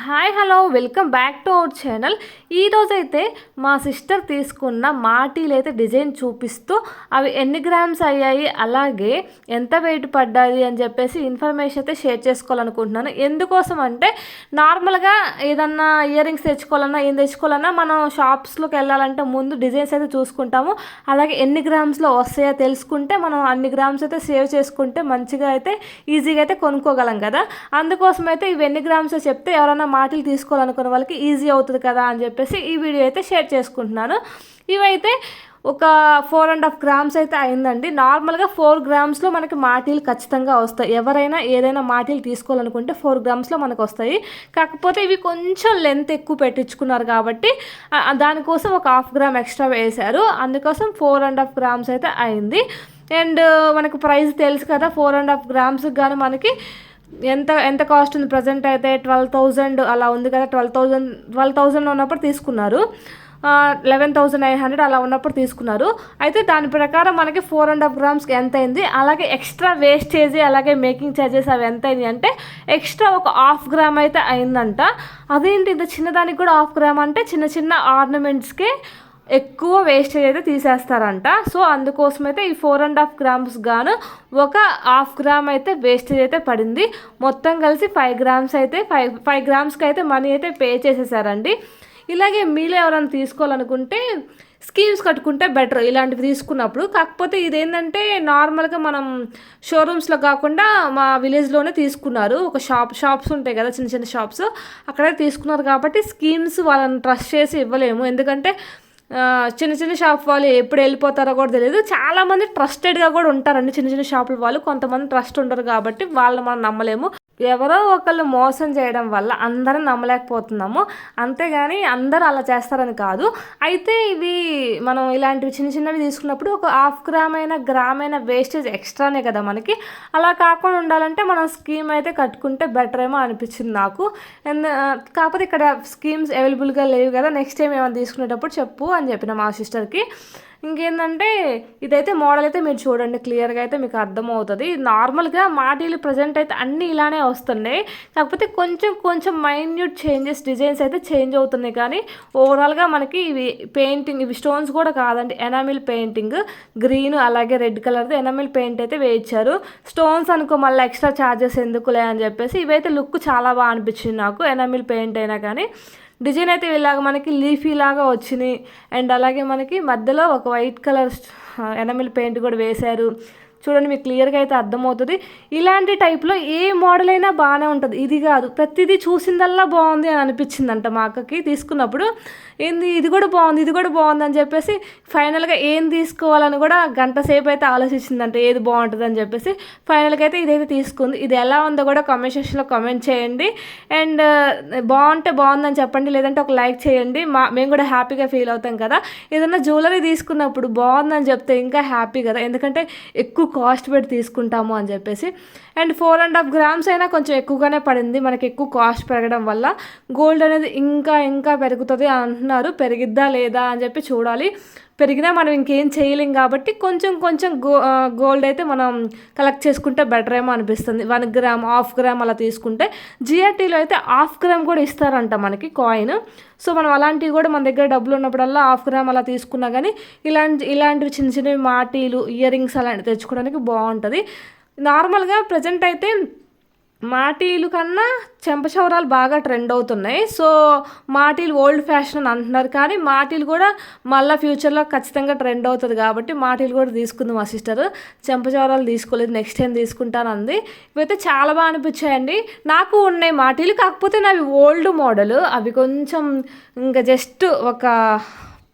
Hi hello welcome back to our channel ఈరోజైతే మా sister తీసుకున్న మాటీలు అయితే డిజైన్ చూపిస్తూ అవి ఎన్ని గ్రామ్స్ అయ్యాయి అలాగే ఎంత వెయిట్ పడ్డాయి అని చెప్పేసి ఇన్ఫర్మేషన్ అయితే షేర్ చేసుకోవాలనుకుంటున్నాను. ఎందుకోసం అంటే నార్మల్గా ఏదన్నా ఇయర్ రింగ్స్ తెచ్చుకోవాలన్నా ఏం తెచ్చుకోవాలన్నా మనం షాప్స్లోకి వెళ్ళాలంటే ముందు డిజైన్స్ అయితే చూసుకుంటాము. అలాగే ఎన్ని గ్రామ్స్లో వస్తాయో తెలుసుకుంటే మనం అన్ని గ్రామ్స్ అయితే సేవ్ చేసుకుంటే మంచిగా అయితే ఈజీగా అయితే కొనుక్కోగలం కదా. అందుకోసం అయితే ఇవి ఎన్ని గ్రామ్స్ చెప్తే ఎవరైనా మాటలు తీసుకోవాలనుకున్న వాళ్ళకి ఈజీ అవుతుంది కదా అని చెప్పేసి ఈ వీడియో అయితే షేర్ చేసుకుంటున్నాను. ఇవైతే ఒక ఫోర్ అండ్ హాఫ్ గ్రామ్స్ అయితే అయిందండి. నార్మల్గా ఫోర్ గ్రామ్స్లో మనకి మాటీలు ఖచ్చితంగా వస్తాయి. ఎవరైనా ఏదైనా మాటీలు తీసుకోవాలనుకుంటే ఫోర్ గ్రామ్స్లో మనకు వస్తాయి. కాకపోతే ఇవి కొంచెం లెంత్ ఎక్కువ పెట్టించుకున్నారు కాబట్టి దానికోసం ఒక హాఫ్ గ్రామ్ ఎక్స్ట్రా వేశారు. అందుకోసం ఫోర్ అండ్ హాఫ్ గ్రామ్స్ అయితే అయింది. అండ్ మనకు ప్రైస్ తెలుసు కదా ఫోర్ అండ్ హాఫ్ గ్రామ్స్కి కానీ మనకి ఎంత ఎంత కాస్ట్ ఉంది? ప్రజెంట్ అయితే ట్వెల్వ్ థౌజండ్ అలా ఉంది కదా. ట్వెల్వ్ థౌజండ్ ట్వెల్వ్ థౌజండ్ ఉన్నప్పుడు తీసుకున్నారు. లెవెన్ థౌజండ్ నైన్ హండ్రెడ్ అలా ఉన్నప్పుడు తీసుకున్నారు. అయితే దాని ప్రకారం మనకి ఫోర్ అండ్ హాఫ్ గ్రామ్స్కి ఎంత అయింది? అలాగే ఎక్స్ట్రా వేస్టేజ్ అలాగే మేకింగ్ ఛార్జెస్ అవి ఎంత అయింది అంటే ఎక్స్ట్రా ఒక హాఫ్ గ్రామ్ అయితే అయిందంట. అదేంటి ఇంత చిన్నదానికి కూడా హాఫ్ గ్రామ్ అంటే చిన్న చిన్న ఆర్నమెంట్స్కే ఎక్కువ వేస్టేజ్ అయితే తీసేస్తారంట. సో అందుకోసం అయితే ఈ ఫోర్ అండ్ హాఫ్ గ్రామ్స్ గాను ఒక హాఫ్ గ్రామ్ అయితే వేస్టేజ్ అయితే పడింది. మొత్తం కలిసి ఫైవ్ గ్రామ్స్ అయితే ఫైవ్ ఫైవ్ గ్రామ్స్కి అయితే మనీ అయితే పే చేసేసారండి. ఇలాగే మీలో ఎవరైనా తీసుకోవాలనుకుంటే స్కీమ్స్ కట్టుకుంటే బెటర్ ఇలాంటివి తీసుకున్నప్పుడు. కాకపోతే ఇదేంటంటే నార్మల్గా మనం షోరూమ్స్లో కాకుండా మా విలేజ్లోనే తీసుకున్నారు. ఒక షాప్ షాప్స్ ఉంటాయి కదా చిన్న చిన్న షాప్స్ అక్కడే తీసుకున్నారు కాబట్టి స్కీమ్స్ వాళ్ళని ట్రస్ట్ చేసి ఇవ్వలేము. ఎందుకంటే చిన్న చిన్న షాప్ వాళ్ళు ఎప్పుడు వెళ్ళిపోతారో కూడా తెలియదు చాలామంది ట్రస్టెడ్గా కూడా ఉంటారండి చిన్న చిన్న షాపుల వాళ్ళు. కొంతమంది ట్రస్ట్ ఉండరు కాబట్టి వాళ్ళని మనం నమ్మలేము. ఎవరో ఒకళ్ళు మోసం చేయడం వల్ల అందరం నమ్మలేకపోతున్నాము. అంతేగాని అందరూ అలా చేస్తారని కాదు. అయితే ఇవి మనం ఇలాంటివి చిన్న చిన్నవి తీసుకున్నప్పుడు ఒక హాఫ్ గ్రామ్ అయినా గ్రామ్ అయినా వేస్టేజ్ ఎక్స్ట్రానే కదా మనకి. అలా కాకుండా ఉండాలంటే మనం స్కీమ్ అయితే కట్టుకుంటే బెటర్ ఏమో అనిపించింది నాకు. అండ్ కాకపోతే ఇక్కడ స్కీమ్స్ అవైలబుల్గా లేవు కదా నెక్స్ట్ టైం ఏమైనా తీసుకునేటప్పుడు చెప్పు అని చెప్పిన మా సిస్టర్కి ఇంకేంటంటే ఇదైతే మోడల్ అయితే మీరు చూడండి క్లియర్గా అయితే మీకు అర్థమవుతుంది. నార్మల్గా మాటీలు ప్రజెంట్ అయితే అన్నీ ఇలానే వస్తున్నాయి. కాకపోతే కొంచెం కొంచెం మైన్యూట్ చేంజెస్ డిజైన్స్ అయితే చేంజ్ అవుతున్నాయి. కానీ ఓవరాల్గా మనకి ఇవి పెయింటింగ్ ఇవి స్టోన్స్ కూడా కాదండి. ఎనామిల్ పెయింటింగ్ గ్రీన్ అలాగే రెడ్ కలర్ది ఎనామిల్ పెయింట్ అయితే వేయించారు. స్టోన్స్ అనుకో మళ్ళీ ఎక్స్ట్రా ఛార్జెస్ ఎందుకులే అని చెప్పేసి ఇవైతే లుక్ చాలా బాగా అనిపించింది నాకు. ఎనామిల్ పెయింట్ అయినా కానీ డిజైన్ అయితే ఇలాగ మనకి లీఫీ లాగా వచ్చినాయి. అండ్ అలాగే మనకి మధ్యలో ఒక వైట్ కలర్ ఎనమిల్ పెయింట్ కూడా వేశారు. చూడండి మీకు క్లియర్గా అయితే అర్థమవుతుంది. ఇలాంటి టైప్లో ఏ మోడల్ అయినా బాగానే ఉంటుంది. ఇది కాదు. ప్రతిదీ చూసిందల్లా బాగుంది అని అనిపించిందంట మా అక్కకి తీసుకున్నప్పుడు. ఏంది ఇది కూడా బాగుంది ఇది కూడా బాగుంది అని చెప్పేసి ఫైనల్గా ఏం తీసుకోవాలని కూడా గంట సేపు అయితే ఆలోచించిందంట. ఏది బాగుంటుంది అని చెప్పేసి ఫైనల్గా అయితే ఇదైతే తీసుకుంది. ఇది ఎలా ఉందో కూడా కామెంట్ సెక్షన్లో కామెంట్ చేయండి. అండ్ బాగుంటే బాగుందని చెప్పండి. లేదంటే ఒక లైక్ చేయండి. మా మేము కూడా హ్యాపీగా ఫీల్ అవుతాం కదా. ఏదైనా జ్యువెలరీ తీసుకున్నప్పుడు బాగుందని చెప్తే ఇంకా హ్యాపీ కదా. ఎందుకంటే ఎక్కువ కాస్ట్ పెట్టి తీసుకుంటాము అని చెప్పేసి. And four and half grams అయినా కొంచెం ఎక్కువగానే పడింది. మనకి ఎక్కువ కాస్ట్ పెరగడం వల్ల గోల్డ్ అనేది ఇంకా ఇంకా పెరుగుతుంది అని అంటున్నారు. పెరిగిద్దా లేదా అని చెప్పి చూడాలి. పెరిగినా మనం ఇంకేం చేయలేం కాబట్టి కొంచెం కొంచెం గో గోల్డ్ అయితే మనం కలెక్ట్ చేసుకుంటే బెటర్ ఏమో అనిపిస్తుంది. వన్ గ్రామ్ హాఫ్ గ్రామ్ అలా తీసుకుంటే జిఆర్టీలో అయితే హాఫ్ గ్రామ్ కూడా ఇస్తారంట మనకి కాయిన్ సో మనం అలాంటివి కూడా మన దగ్గర డబ్బులు ఉన్నప్పుడల్లా హాఫ్ గ్రామ్ అలా తీసుకున్నా కానీ ఇలాంటి ఇలాంటివి చిన్న చిన్నవి మాటీలు ఇయర్ రింగ్స్ అలాంటివి తెచ్చుకోవడానికి బాగుంటుంది. నార్మల్గా ప్రజెంట్ అయితే మాటీలు కన్నా చెంపచౌరాలు బాగా ట్రెండ్ అవుతున్నాయి. సో మాటీలు ఓల్డ్ ఫ్యాషన్ అని అంటున్నారు. కానీ మాటీలు కూడా మళ్ళీ ఫ్యూచర్లో ఖచ్చితంగా ట్రెండ్ అవుతుంది కాబట్టి మాటీలు కూడా తీసుకుంది మా సిస్టర్ చెంపచౌరాలు తీసుకోలేదు నెక్స్ట్ టైం తీసుకుంటాను అంది. ఇవైతే చాలా బాగా అనిపించాయండి. నాకు ఉన్నాయి మాటీలు కాకపోతే నావి ఓల్డ్ మోడల్ అవి కొంచెం ఇంకా జస్ట్ ఒక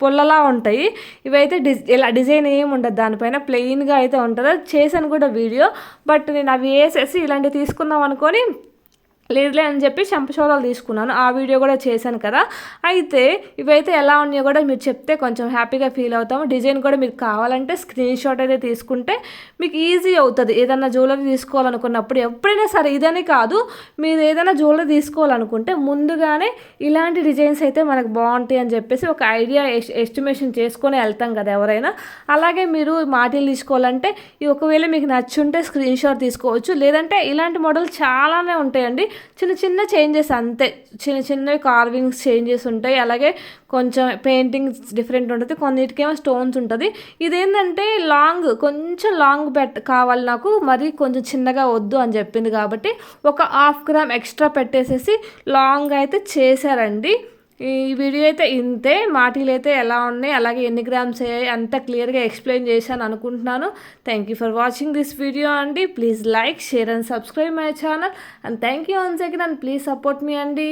పుల్లలా ఉంటాయి. ఇవైతే డిజ్ ఇలా డిజైన్ ఏమి ఉండదు. దానిపైన ప్లెయిన్గా అయితే ఉంటుంది. చేశాను కూడా వీడియో. బట్ నేను అవి వేసేసి ఇలాంటివి తీసుకుందాం అనుకొని లేదులే అని చెప్పి చెంపచోరాలు తీసుకున్నాను. ఆ వీడియో కూడా చేశాను కదా. అయితే ఇవైతే ఎలా ఉన్నాయో కూడా మీరు చెప్తే కొంచెం హ్యాపీగా ఫీల్ అవుతాము. డిజైన్ కూడా మీకు కావాలంటే స్క్రీన్ షాట్ అయితే తీసుకుంటే మీకు ఈజీ అవుతుంది. ఏదైనా జ్యువెలరీ తీసుకోవాలనుకున్నప్పుడు ఎప్పుడైనా సరే ఇదని కాదు మీరు ఏదైనా జ్యువెలరీ తీసుకోవాలనుకుంటే ముందుగానే ఇలాంటి డిజైన్స్ అయితే మనకు బాగుంటాయి అని చెప్పేసి ఒక ఐడియా ఎస్టిమేషన్ చేసుకొని వెళ్తాం కదా ఎవరైనా. అలాగే మీరు మాటలు తీసుకోవాలంటే ఈ ఒకవేళ మీకు నచ్చుంటే స్క్రీన్ షాట్ తీసుకోవచ్చు. లేదంటే ఇలాంటి మోడల్ చాలానే ఉంటాయండి. చిన్న చిన్న చేంజెస్ అంతే. చిన్న చిన్న కార్వింగ్స్ చేంజెస్ ఉంటాయి. అలాగే కొంచెం పెయింటింగ్స్ డిఫరెంట్ ఉంటుంది. కొన్నిటికేమో స్టోన్స్ ఉంటుంది. ఇదేంటంటే లాంగ్ కొంచెం లాంగ్ బెట్ కావాలి నాకు. మరి కొంచెం చిన్నగా వద్దు అని చెప్పింది కాబట్టి ఒక హాఫ్ గ్రామ్ ఎక్స్ట్రా పెట్టేసేసి లాంగ్ అయితే చేశారండి. ఈ వీడియో అయితే ఇంతే. మాటీలు అయితే ఎలా ఉన్నాయి? అలాగే ఎన్ని గ్రామ్స్ అయ్యాయి? అంత క్లియర్గా ఎక్స్ప్లెయిన్ చేశాను అనుకుంటున్నాను. Thank you for watching this video అండి. Please like share and subscribe my channel and thank you once again and please support మీ అండి.